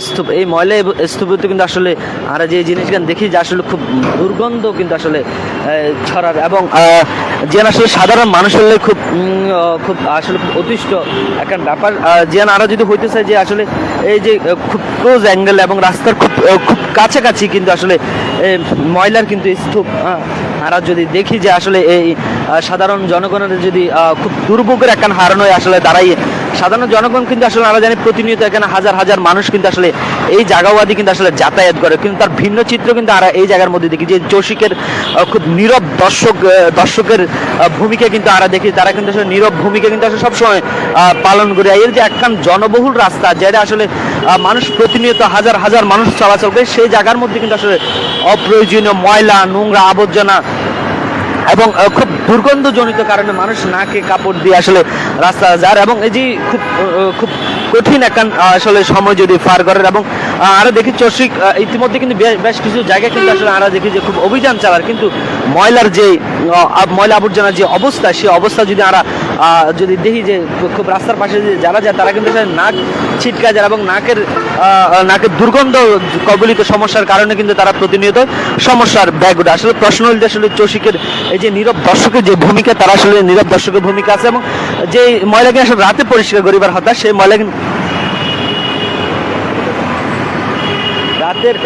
স্তূপ এই ময়লা স্তূপতে কিন্তু আসলে আমরা যে জিনিসগুলো দেখি যে আসলে খুব দুর্গন্ধ কিন্তু আসলে ছড়ার এবং আহ, যে আসলে সাধারণ মানুষের খুব খুব আসলে খুব অতিষ্ঠ একটা ব্যাপার। আহ, যে আরা যদি হইতে চায় যে আসলে এই যে খুব ক্লোজ অ্যাঙ্গেল এবং রাস্তার খুব খুব কাছাকাছি কিন্তু আসলে ময়লার কিন্তু স্তূপ আমরা যদি দেখি যে আসলে এই সাধারণ জনগণের যদি খুব দুর্ভোগের একখান হারানো আসলে দাঁড়াই সাধারণ জনগণ কিন্তু আসলে আমরা জানি প্রতিনিয়ত এখানে হাজার হাজার মানুষ কিন্তু আসলে এই জায়গাওয়াদি কিন্তু আসলে যাতায়াত করে। কিন্তু তার ভিন্ন চিত্র কিন্তু আমরা এই জায়গার মধ্যে দেখি যে চৌশিকের খুব নীরব দর্শক দর্শকের ভূমিকা কিন্তু আমরা দেখি। তারা কিন্তু আসলে নীরব ভূমিকা কিন্তু আসলে সবসময় পালন করে। এর যে একখান জনবহুল রাস্তা, যেটা আসলে মানুষ প্রতিনিয়ত হাজার হাজার মানুষ চলাচল করে, সেই জায়গার মধ্যে কিন্তু আসলে অপ্রয়োজনীয় ময়লা, নোংরা আবর্জনা এবং খুব দুর্গন্ধজনিত কারণে মানুষ নাকে কাপড় দিয়ে আসলে রাস্তা যার এবং এই যে খুব খুব কঠিন একখান আসলে সময় যদি পার করেন এবং আরও দেখি চর্ষিক ইতিমধ্যে কিন্তু বেশ কিছু জায়গায় কিন্তু আসলে আমরা দেখি যে খুব অভিযান চালার, কিন্তু ময়লার যে ময়লা আবর্জনার যে অবস্থা সেই অবস্থা যদি আমরা যদি দেখি যে খুব- রাস্তার পাশে যে যারা যায়, তারা কিন্তু নাক ছিটকা যায় এবং নাকের নাকের দুর্গন্ধ কবলিত সমস্যার কারণে কিন্তু তারা প্রতিনিয়ত সমস্যার ব্যাগ ওঠে। আসলে প্রশ্ন হল যে আসলে চৌশিকের এই যে নীরব দর্শকের যে ভূমিকা, তারা আসলে নীরব দর্শকের ভূমিকা আছে এবং যে ময়লাকে আসলে রাতে পরিষ্কার করিবার হতা সেই ময়লা রাতের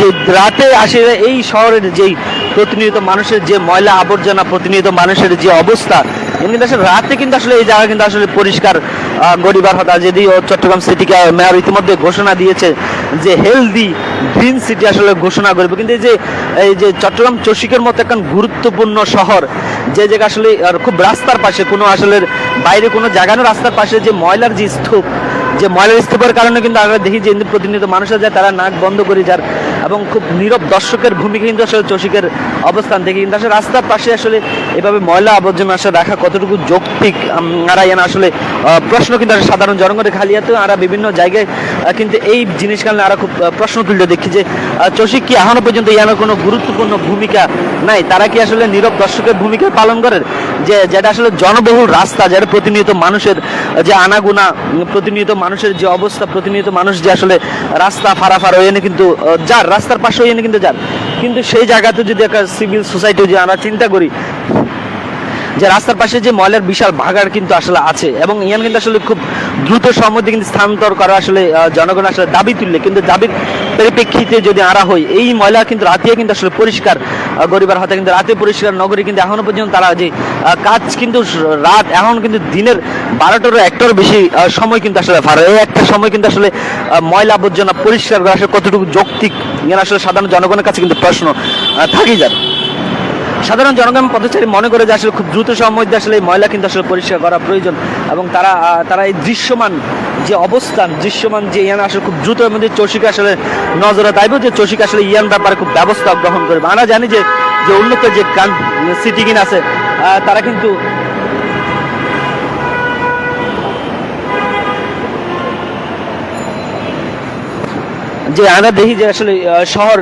যে রাতে আসলে এই শহরের যেই প্রতিনিয়ত মানুষের যে ময়লা আবর্জনা, প্রতিনিয়ত মানুষের যে অবস্থা কিন্তু আসলে রাতে কিন্তু আসলে এই জায়গা কিন্তু আসলে পরিষ্কার গরিবার হতা যদিও চট্টগ্রাম সিটিকে মেয়র ইতিমধ্যে ঘোষণা দিয়েছে যে হেলদি গ্রিন সিটি আসলে ঘোষণা করবে। কিন্তু এই যে এই যে চট্টগ্রাম চষিকের মতো একটা গুরুত্বপূর্ণ শহর, যে জায়গা আসলে খুব রাস্তার পাশে, কোনো আসলে বাইরে কোনো জায়গানো রাস্তার পাশে যে ময়লার যে স্তূপ, যে ময়লার স্তূপের কারণে কিন্তু আমরা দেখি যে প্রতিনিয়ত মানুষরা যায়, তারা নাক বন্ধ করে যার এবং খুব নীরব দর্শকের ভূমিকা কিন্তু আসলে চষিকের অবস্থান থেকে কিন্তু আসলে রাস্তার পাশে আসলে এভাবে ময়লা আবর্জনা আসলে রাখা কতটুকু যৌক্তিক? এখানে আসলে প্রশ্ন কিন্তু সাধারণ জনগণের খালিয়াতেও আমরা বিভিন্ন জায়গায় কিন্তু এই জিনিস কারণে আমরা খুব প্রশ্ন তুলতে দেখি যে চষিক কি এখনও পর্যন্ত ইয়ানোর কোনো গুরুত্বপূর্ণ ভূমিকা নাই? তারা কি আসলে নীরব দর্শকের ভূমিকা পালন করেন? যে, যেটা আসলে জনবহুল রাস্তা, যেটা প্রতিনিয়ত মানুষের, যে আনাগুনা প্রতিনিয়ত মানুষের যে অবস্থা, প্রতিনিয়ত মানুষ যে আসলে রাস্তা ফারাফার হয়ে কিন্তু যার রাস্তার পাশে কিন্তু যান। কিন্তু সেই জায়গাতে যদি একটা সিভিল সোসাইটি যদি আমরা চিন্তা করি যে রাস্তার পাশে যে ময়লার বিশাল ভাগাড় কিন্তু আসলে আছে এবং ইয়ান কিন্তু আসলে খুব দ্রুত সময় কিন্তু স্থানান্তর করা আসলে জনগণ আসলে দাবি তুললে। কিন্তু দাবির পরিপ্রেক্ষিতে যদি আরা হয়, এই ময়লা কিন্তু রাতে কিন্তু আসলে পরিষ্কার গরিবার হাতে কিন্তু রাতে পরিষ্কার, নগরী কিন্তু এখনও পর্যন্ত তারা যে কাজ কিন্তু রাত এখন কিন্তু দিনের বারোটারও একটারও বেশি সময় কিন্তু আসলে ভার এই একটা সময় কিন্তু আসলে ময়লা আবর্জনা পরিষ্কার করা আসলে কতটুকু যৌক্তিক আসলে সাধারণ জনগণের কাছে কিন্তু প্রশ্ন থাকেই যাবে। সাধারণ জনগণ পথচারী মনে করে যে আসলে খুব দ্রুত সময়ের মধ্যে আসলে এই ময়লা কিন্তু আসলে পরিষ্কার করা প্রয়োজন এবং তারা তারা এই দৃশ্যমান যে অবস্থান, দৃশ্যমান যে ইয়ান আসলে খুব দ্রুত মধ্যে চষিকে আসলে নজরে তাইব যে চষিক আসলে ইয়ান ব্যাপারে খুব ব্যবস্থা গ্রহণ করবে। আমরা জানি যে যে উন্নত যে সিটি কিন আছে তারা কিন্তু যে আমরা দেখি যে আসলে শহর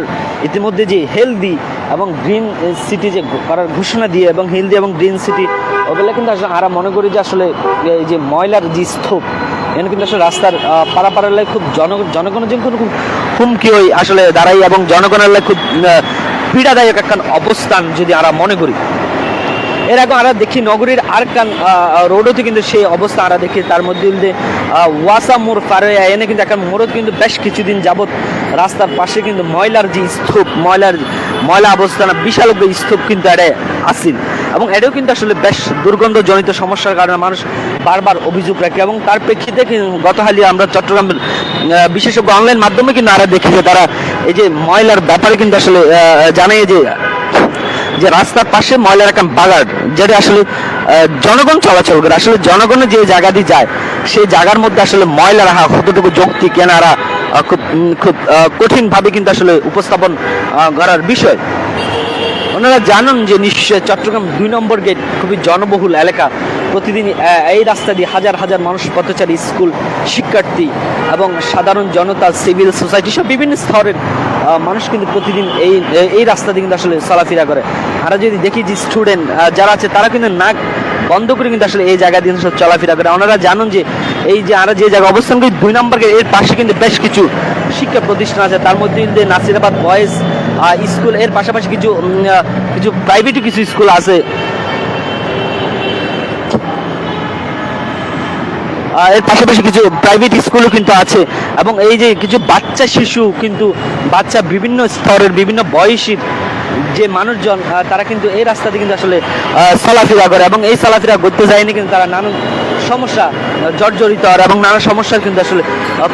ইতিমধ্যে যে হেলদি এবং গ্রিন সিটি যে করার ঘোষণা দিয়ে এবং হেলদি এবং গ্রিন সিটি ওগুলো কিন্তু আসলে আমরা মনে করি যে আসলে এই যে ময়লার যে স্তূপ, এখানে কিন্তু আসলে রাস্তার পারাপাড়ালে খুব জন জনগণের জন্য খুব হুমকি ওই আসলে দাঁড়াই এবং জনগণের খুব পীড়াদায়ক একখান অবস্থান যদি আমরা মনে করি। এর আগে আমরা দেখি নগরীর আর আরকান রোডও কিন্তু সেই অবস্থা আমরা দেখি। তার মধ্যে মধ্যে ওয়াসা মোড় পার এনে কিন্তু এখন মোড়ও কিন্তু বেশ কিছুদিন যাবৎ রাস্তার পাশে কিন্তু ময়লার যে স্তূপ ময়লার ময়লা অবস্থান বিশাল স্তূপ কিন্তু এটা আসিল। এবং এটাও কিন্তু আসলে বেশ দুর্গন্ধজনিত সমস্যার কারণে মানুষ বারবার অভিযোগ রাখে এবং তার প্রেক্ষিতে কিন্তু গতকালই আমরা চট্টগ্রামের আহ, বিশেষজ্ঞ অনলাইন মাধ্যমে কিন্তু আমরা দেখি যে তারা এই যে ময়লার ব্যাপারে কিন্তু আসলে জানে যে যে রাস্তার পাশে ময়লার একটা বাগার যেটা আসলে জনগণ চলাচল করে, আসলে জনগণের যে জায়গা দিয়ে যায়, সেই জায়গার মধ্যে আসলে ময়লা রাখা কতটুকু যুক্তি কেনারা খুব খুব কঠিন ভাবে কিন্তু আসলে উপস্থাপন করার বিষয়। ওনারা জানেন যে নিশ্চয় চট্টগ্রাম দুই নম্বর গেট খুবই জনবহুল এলাকা। প্রতিদিন এই রাস্তা দিয়ে হাজার হাজার মানুষ পথচারী স্কুল শিক্ষার্থী এবং সাধারণ জনতা সিভিল সোসাইটি সব বিভিন্ন স্তরের মানুষ কিন্তু প্রতিদিন এই এই রাস্তা দিয়ে কিন্তু আসলে চলাফেরা করে। আমরা যদি দেখি যে স্টুডেন্ট যারা আছে তারা কিন্তু নাক বন্ধ করে কিন্তু আসলে এই জায়গা দিয়ে আসলে চলাফেরা করে। ওনারা জানেন যে এই যে আমরা যে জায়গায় অবস্থান করি দুই নম্বর গেট, এর পাশে কিন্তু বেশ কিছু শিক্ষা প্রতিষ্ঠান আছে। তার মধ্যে নাসিরাবাদ বয়েজ স্কুল, এর পাশাপাশি কিছু কিছু প্রাইভেটও কিছু স্কুল আছে। এর পাশাপাশি কিছু প্রাইভেট স্কুলও কিন্তু আছে। এবং এই যে কিছু বাচ্চা, শিশু কিন্তু, বাচ্চা বিভিন্ন স্তরের, বিভিন্ন বয়সীর যে মানুষজন তারা কিন্তু এই রাস্তাতে কিন্তু আসলে চলাফেরা করে। এবং এই চলাফেরা করতে যায়নি কিন্তু তারা নানান সমস্যা, জর্জরিত এবং নানা সমস্যার কিন্তু আসলে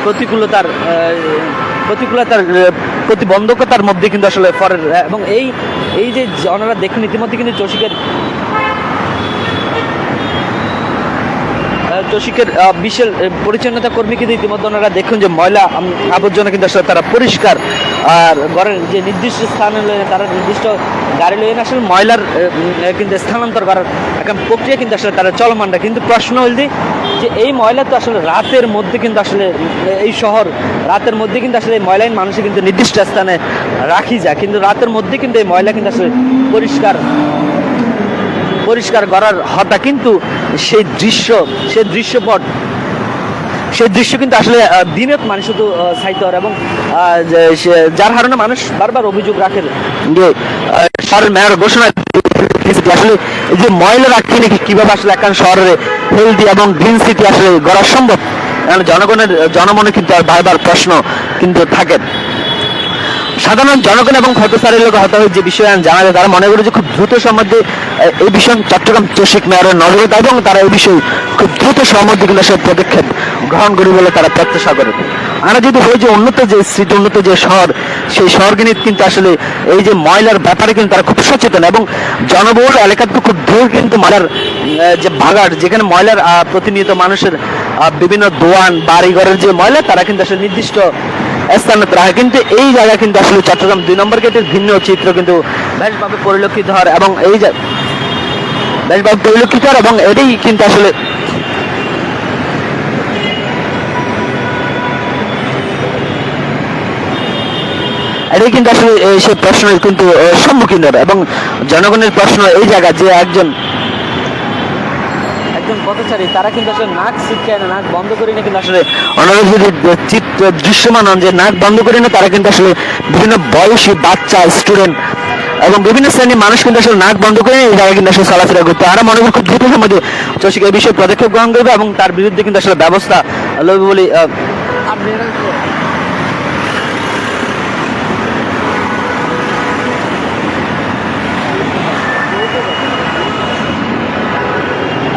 প্রতিকূলতার প্রতিকূলতার প্রতিবন্ধকতার মধ্যে কিন্তু আসলে ফরের এবং এই এই যে ওনারা দেখুন ইতিমধ্যে কিন্তু চষিকের চষিকের বিশাল পরিচ্ছন্নতা কর্মী কিন্তু ইতিমধ্যে ওনারা দেখুন যে ময়লা আবর্জনা কিন্তু আসলে তারা পরিষ্কার আর ঘরের যে নির্দিষ্ট স্থানে তারা নির্দিষ্ট গাড়ি লয়ে আসলে ময়লার কিন্তু স্থানান্তর করার একটা প্রক্রিয়া কিন্তু আসলে তারা চলমানটা। কিন্তু প্রশ্ন হল যে এই ময়লা তো আসলে রাতের মধ্যে কিন্তু আসলে এই শহর, রাতের মধ্যে কিন্তু আসলে এই ময়লাহীন মানুষে কিন্তু নির্দিষ্ট স্থানে রাখি যায়। কিন্তু রাতের মধ্যে কিন্তু এই ময়লা কিন্তু আসলে পরিষ্কার পরিষ্কার করার হতা। কিন্তু সেই দৃশ্য, সেই দৃশ্যপট সেই দৃশ্য কিন্তু আসলে দিনের মানুষ শুধু সাইতর এবং যার কারণে মানুষ বারবার অভিযোগ রাখেন যে শহরের মেয়র ঘোষণা আসলে যে ময়লা রাখি নাকি কীভাবে আসলে একখান শহরে হেলদি এবং গ্রিন সিটি আসলে গড়া সম্ভব? জনগণের, জনমনে কিন্তু আর বারবার প্রশ্ন কিন্তু থাকে। সাধারণ জনগণ এবং হতসারের লোক হত হয়ে যে বিষয়ে জানা যায় তারা মনে করে যে খুব দ্রুত সম্বন্ধে এই বিষয়ে চট্টগ্রাম চসিক মেয়রের নজরে এবং তারা এই বিষয়ে খুব দ্রুত সম্বন্ধে কিন্তু সব পদক্ষেপ গ্রহণ করে বলে তারা প্রত্যাশা করে। আমরা যদি হয়ে যে উন্নত যে স্মৃতি, উন্নত যে শহর, সেই শহরকে নিয়ে কিন্তু আসলে এই যে ময়লার ব্যাপারে কিন্তু তারা খুব সচেতন এবং জনবহুল এলাকার তো খুব দূর কিন্তু ময়লার যে ভাগাড় যেখানে ময়লার প্রতিনিয়ত মানুষের বিভিন্ন দোয়ান, বাড়িঘরের যে ময়লা, তারা কিন্তু আসলে নির্দিষ্ট স্থানত রাখে কিন্তু এই জায়গা কিন্তু আসলে চট্টগ্রাম দুই নম্বর গেটের ভিন্ন চিত্র কিন্তু বেশভাবে পরিলক্ষিত হয় এবং এই বেশভাবে পরিলক্ষিত হয় এবং এটাই কিন্তু আসলে এটাই কিন্তু আসলে সেই প্রশ্নের কিন্তু সম্মুখীন হবে এবং জনগণের প্রশ্ন এই জায়গা যে একজন একজন পথচারী তারা কিন্তু আসলে নাক শিক্ষায় না নাক বন্ধ করে না কিন্তু আসলে ওনারা যদি চিত্র দৃশ্যমান হন যে নাক বন্ধ করে না তারা কিন্তু আসলে বিভিন্ন বয়সী বাচ্চা স্টুডেন্ট এবং বিভিন্ন শ্রেণির মানুষ কিন্তু আসলে নাক বন্ধ করে এই জায়গায় কিন্তু আসলে চলাফেরা করতে। আরও মনে করি খুব দ্রুত সময় চসিক এই বিষয়ে পদক্ষেপ গ্রহণ করবে এবং তার বিরুদ্ধে কিন্তু আসলে ব্যবস্থা বলি বলে আহ,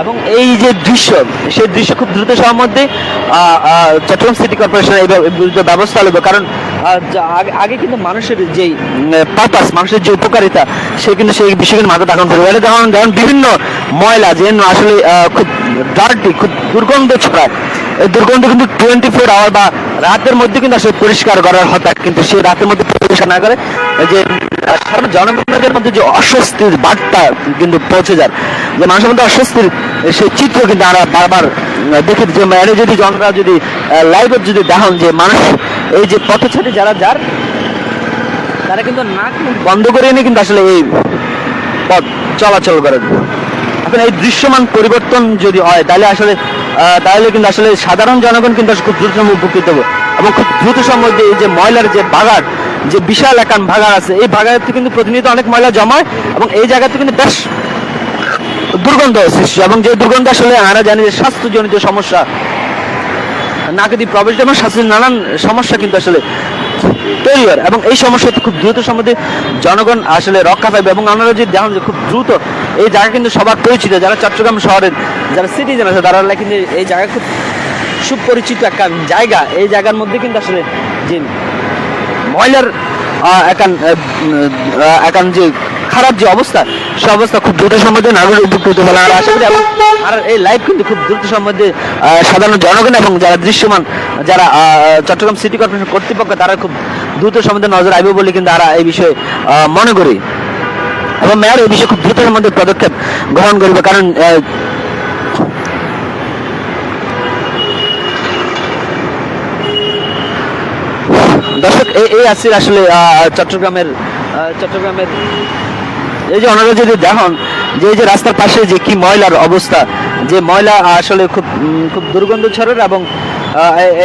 এবং এই যে দৃশ্য, সেই দৃশ্য খুব দ্রুত সময়ের মধ্যে চট্টগ্রাম সিটি কর্পোরেশন এই ব্যবস্থা নেবে। কারণ আগে- কিন্তু মানুষের যে পারপাস, মানুষের যে উপকারিতা, সে কিন্তু সেই বিষয়ে কিন্তু মাথা ধারণ করবে। এটা যেমন যেমন বিভিন্ন ময়লা যে আসলে খুব ডার্টি খুব দুর্গন্ধ ছড়ায়। দুর্গন্ধ কিন্তু টোয়েন্টি ফোর আওয়ার বা রাতের মধ্যে কিন্তু আসলে পরিষ্কার করার হতা, কিন্তু সে রাতের মধ্যে পরিষ্কার না করে যে জনগণের মধ্যে যে অস্বস্তির বার্তা কিন্তু পৌঁছে যায়। যে মানুষের মধ্যে অস্বস্তির সেই চিত্র কিন্তু আমরা বারবার দেখি যে মানে যদি জনরা যদি লাইভে যদি দেখান যে মানুষ, এই যে পথচারী যারা, যার, তারা কিন্তু নাক বন্ধ করে এনে কিন্তু আসলে এই পথ চলাচল করেন। এখন এই দৃশ্যমান পরিবর্তন যদি হয়, তাহলে আসলে তাহলে কিন্তু আসলে সাধারণ জনগণ কিন্তু খুব দ্রুত উপকৃত হবে। এবং খুব দ্রুত সময় এই যে ময়লার যে বাগান, যে বিশাল একান ভাগার আছে, এই ভাগাড়ে কিন্তু প্রতিনিয়ত অনেক ময়লা জমায় এবং এই জায়গাতে কিন্তু বেশ দুর্গন্ধ সৃষ্টি এবং যে দুর্গন্ধ আসলে আমরা জানি যে স্বাস্থ্যজনিত সমস্যা নাকে প্রবেশ এবং স্বাস্থ্যের নানান সমস্যা কিন্তু আসলে তৈরি হয় এবং এই সমস্যা খুব দ্রুত সম্বন্ধে জনগণ আসলে রক্ষা পাবে এবং আমরা যদি দেখেন যে খুব দ্রুত এই জায়গা কিন্তু সবার পরিচিত, যারা চট্টগ্রাম শহরের, যারা সিটিজেন আছে, তারা কিন্তু এই জায়গা খুব সুপরিচিত একটা জায়গা। এই জায়গার মধ্যে কিন্তু আসলে যে ময়লার একান একান যে খারাপ যে অবস্থা, সে অবস্থা খুব দ্রুত সম্বন্ধে নাগরিক উপকৃত বলে করি এবং আর এই লাইভ কিন্তু খুব দ্রুত সম্বন্ধে সাধারণ জনগণ এবং যারা দৃশ্যমান, যারা চট্টগ্রাম সিটি কর্পোরেশন কর্তৃপক্ষ, তারা খুব দ্রুত সম্বন্ধে নজর আসবে বলে কিন্তু তারা এই বিষয়ে মনে করি। এবং মেয়র এই বিষয়ে খুব দ্রুত সম্বন্ধে পদক্ষেপ গ্রহণ করবে, কারণ দর্শক, এই আছে আসলে চট্টগ্রামের চট্টগ্রামের এই যে ওনারা যদি দেখুন যে এই যে রাস্তার পাশে যে কি ময়লার অবস্থা, যে ময়লা আসলে খুব খুব দুর্গন্ধ ছড়ের এবং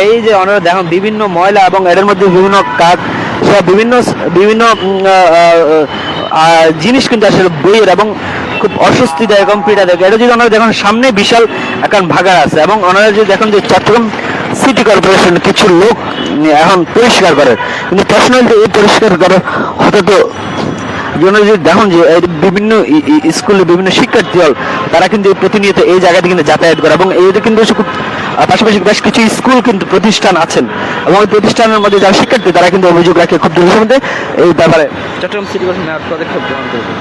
এই যে ওনারা দেখুন বিভিন্ন ময়লা এবং এর মধ্যে বিভিন্ন কাক বিভিন্ন বিভিন্ন জিনিস কিন্তু আসলে বইয়ের এবং খুব অস্বস্তিদায়ক এবং পীড়াদায়ক। এটা যদি ওনারা দেখুন, সামনে বিশাল এখন ভাগার আছে এবং ওনারা যদি দেখেন যে চট্টগ্রাম সিটি কর্পোরেশন কিছু লোক এখন পরিষ্কার করে, কিন্তু প্রশ্ন এই পরিষ্কার করা জন্য যদি দেখুন যে বিভিন্ন স্কুলে বিভিন্ন শিক্ষার্থী হল, তারা কিন্তু প্রতিনিয়ত এই জায়গাতে কিন্তু যাতায়াত করে এবং এদের কিন্তু খুব পাশাপাশি বেশ কিছু স্কুল কিন্তু প্রতিষ্ঠান আছেন এবং ওই প্রতিষ্ঠানের মধ্যে যারা শিক্ষার্থী, তারা কিন্তু অভিযোগ রাখে খুব দ্রুত। এই ব্যাপারে চট্টগ্রাম সিটি কর্পোরেশন পদক্ষেপ গ্রহণ করবে।